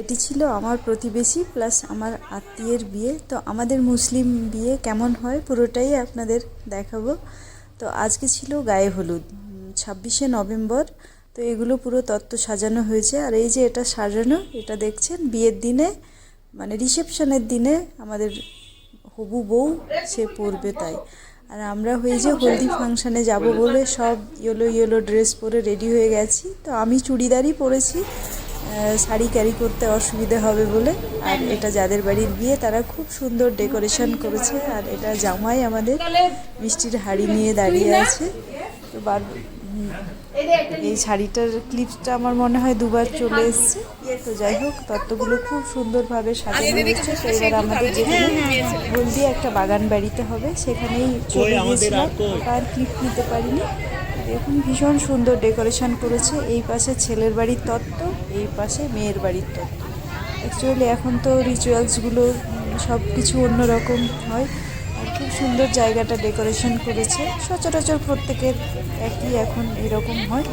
এটি ছিল আমার প্রতিবেশী প্লাস আমার আত্মীয়ের বিয়ে। তো আমাদের মুসলিম বিয়ে কেমন হয় পুরোটাই আপনাদের দেখাবো। তো আজকে ছিল গায়ে হলুদ, ছাব্বিশে নভেম্বর। তো এগুলো পুরো তত্ত্ব সাজানো হয়েছে। আর এই যে এটা সাজানো, এটা দেখছেন বিয়ের দিনে মানে রিসেপশনের দিনে আমাদের হবু বউ, সে পরবে তাই। আর আমরা হয়ে যে হলদি ফাংশানে যাব বলে সব ইয়েলো ইয়েলো ড্রেস পরে রেডি হয়ে গেছি। তো আমি চুড়িদারই পরেছি। শাড়ি ক্যারি করতে অসুবিধা হবে বলে। আর এটা যাদের বাড়ির বিয়ে, তারা খুব সুন্দর ডেকোরেশন করেছে। আর এটা জামাই আমাদের মিষ্টির হাড়ি নিয়ে দাঁড়িয়ে আছে। তো বার এই শাড়িটার ক্লিপসটা আমার মনে হয় দুবার চলে এসছে। তো যাই হোক, তত্ত্বগুলো খুব সুন্দরভাবে সাজানো হয়েছে। তো এবার আমাদের যেখানে হলদি একটা বাগান বাড়িতে হবে। সেখানেই চলে গিয়েছিলাম। আর ক্লিপ নিতে পারিনি। দেখুন ভীষণ সুন্দর ডেকোরেশন করেছে। এই পাশে ছেলের বাড়ির তত্ত্ব, এই পাশে মেয়ের বাড়ির তত্ত্ব। অ্যাকচুয়ালি এখন তো রিচুয়ালসগুলো সব কিছু অন্যরকম হয়। আর খুব সুন্দর জায়গাটা ডেকোরেশন করেছে। সচরাচর প্রত্যেকের একই এখন এরকম হয়।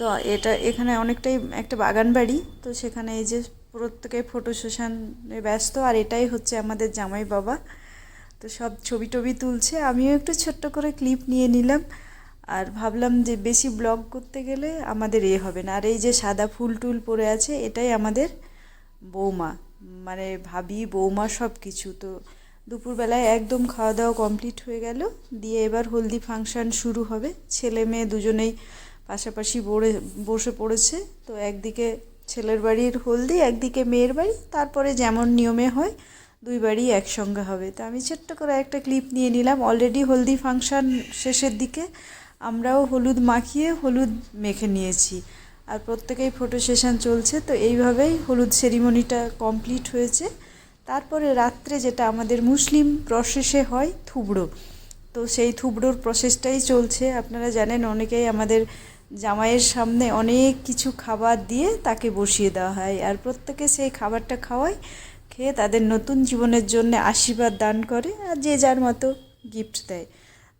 তো এটা এখানে অনেকটাই একটা বাগান বাড়ি। তো সেখানে এই যে প্রত্যেকে ফটো সেশনে ব্যস্ত। আর এটাই হচ্ছে আমাদের জামাই বাবা। তো সব ছবি টবি তুলছে। আমিও একটু ছোট্ট করে ক্লিপ নিয়ে নিলাম। আর ভাবলাম যে বেশি ব্লগ করতে গেলে আমাদের এ হবে না। আর এই যে সাদা ফুল টুল পড়ে আছে, এটাই আমাদের বৌমা। মানে ভাবি, বৌমা সব কিছু তো দুপুরবেলায় একদম খাওয়া দাওয়া কমপ্লিট হয়ে গেল। দিয়ে এবার হলদি ফাংশন শুরু হবে। ছেলে মেয়ে দুজনেই পাশাপাশি বড়ে, বসে পড়েছে। তো একদিকে ছেলের বাড়ির হলদি, একদিকে মেয়ের বাড়ি। তারপরে যেমন নিয়মে হয়, দুই বাড়ি একসঙ্গে হবে। তো আমি ছোট্ট করে একটা ক্লিপ নিয়ে নিলাম। অলরেডি হলদি ফাংশন শেষের দিকে আমরাও হলুদ মাখিয়ে হলুদ মেখে নিয়েছি। আর প্রত্যেকেই ফটো সেশন চলছে, তো এইভাবেই হলুদ সেরিমনিটা কমপ্লিট হয়েছে। তারপরে রাত্রে যেটা আমাদের মুসলিম প্রসেসে হয়, থুবড়ো। তো সেই থুবড়োর প্রসেসটাই চলছে। আপনারা জানেন, অনেকেই আমাদের জামাইয়ের সামনে অনেক কিছু খাবার দিয়ে তাকে বসিয়ে দেওয়া হয়। আর প্রত্যেকে সেই খাবারটা খাওয়ায়, খেয়ে তাদের নতুন জীবনের জন্য আশীর্বাদ দান করে আর যে যার মতো গিফট দেয়।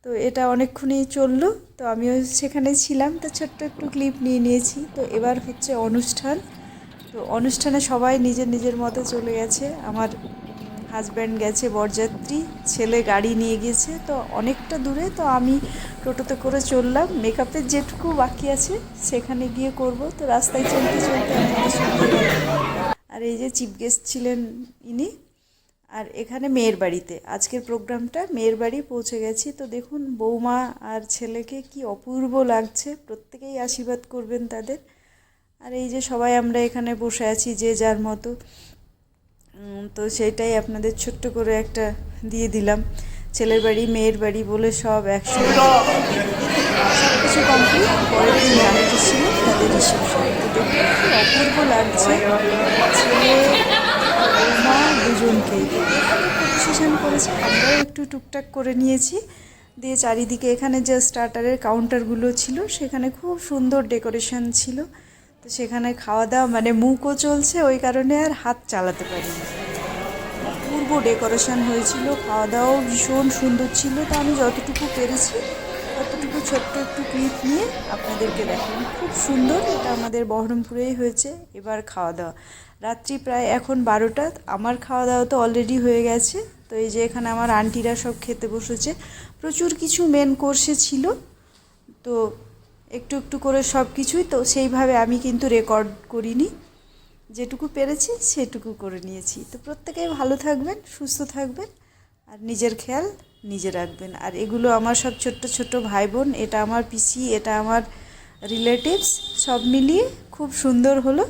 তো এটা অনেকক্ষণই চলল, তো আমিও সেখানে ছিলাম। তো ছোট্ট একটু ক্লিপ নিয়ে নিয়েছি। তো এবার হচ্ছে অনুষ্ঠান। তো অনুষ্ঠানে সবাই নিজের নিজের মতো চলে গেছে। আমার হাজব্যান্ড গেছে বরযাত্রী, ছেলে গাড়ি নিয়ে গিয়েছে। তো অনেকটা দূরে, তো আমি টোটোতে করে চললাম। মেকআপের যেটুকু বাকি আছে, সেখানে গিয়ে করব। তো রাস্তায় চলতে চলতে আর এই যে চিফ গেস্ট ছিলেন ইনি আর এখানে মেয়ের বাড়িতে। আজকের প্রোগ্রামটা মেয়ের বাড়ি পৌঁছে গেছি। তো দেখুন, বৌমা আর ছেলেকে কি অপূর্ব লাগছে। প্রত্যেকেই আশীর্বাদ করবেন তাদের। আর এই যে সবাই আমরা এখানে বসে আছি যে যার মতো। তো সেইটাই আপনাদের ছোট্ট করে একটা দিয়ে দিলাম। ছেলের বাড়ি, মেয়ের বাড়ি বলে সব একসঙ্গে। সব কিছু কমপ্লিট পরের দিন ছিল তাদের অপূর্ব লাগছে। দুজনকেই সেশন করেছে, আমরাও একটু টুকটাক করে নিয়েছি। দিয়ে চারিদিকে এখানে যে স্টার্টারের কাউন্টারগুলো ছিল, সেখানে খুব সুন্দর ডেকোরেশন ছিল। তো সেখানে খাওয়া দাওয়া মানে মুখও চলছে, ওই কারণে আর হাত চালাতে পারিনি। পূর্ব ডেকোরেশন হয়েছিল খাওয়া দাওয়াও ভীষণ সুন্দর ছিল। তো আমি যতটুকু পেরেছি ছোট্ট একটু ক্লিপ নিয়ে আপনাদেরকে দেখালাম। খুব সুন্দর, এটা আমাদের বহরমপুরেই হয়েছে এবার খাওয়া দাওয়া। রাত্রি প্রায় এখন বারোটা, আমার খাওয়া দাওয়া তো অলরেডি হয়ে গেছে। তো এই যে এখানে আমার আন্টিরা সব খেতে বসেছে। প্রচুর কিছু মেন কোর্সে ছিল। তো একটু একটু করে সব কিছুই, তো সেইভাবে আমি কিন্তু রেকর্ড করিনি। যেটুকু পেরেছি সেটুকু করে নিয়েছি। তো প্রত্যেকেই ভালো থাকবেন, সুস্থ থাকবেন। আর নিজের খেয়াল নিজে রাখবেন। আর এগুলো আমার সব ছোট্ট ছোট্ট ভাই বোন এটা আমার পিসি, এটা আমার রিলেটিভস সব মিলিয়ে খুব সুন্দর হলো।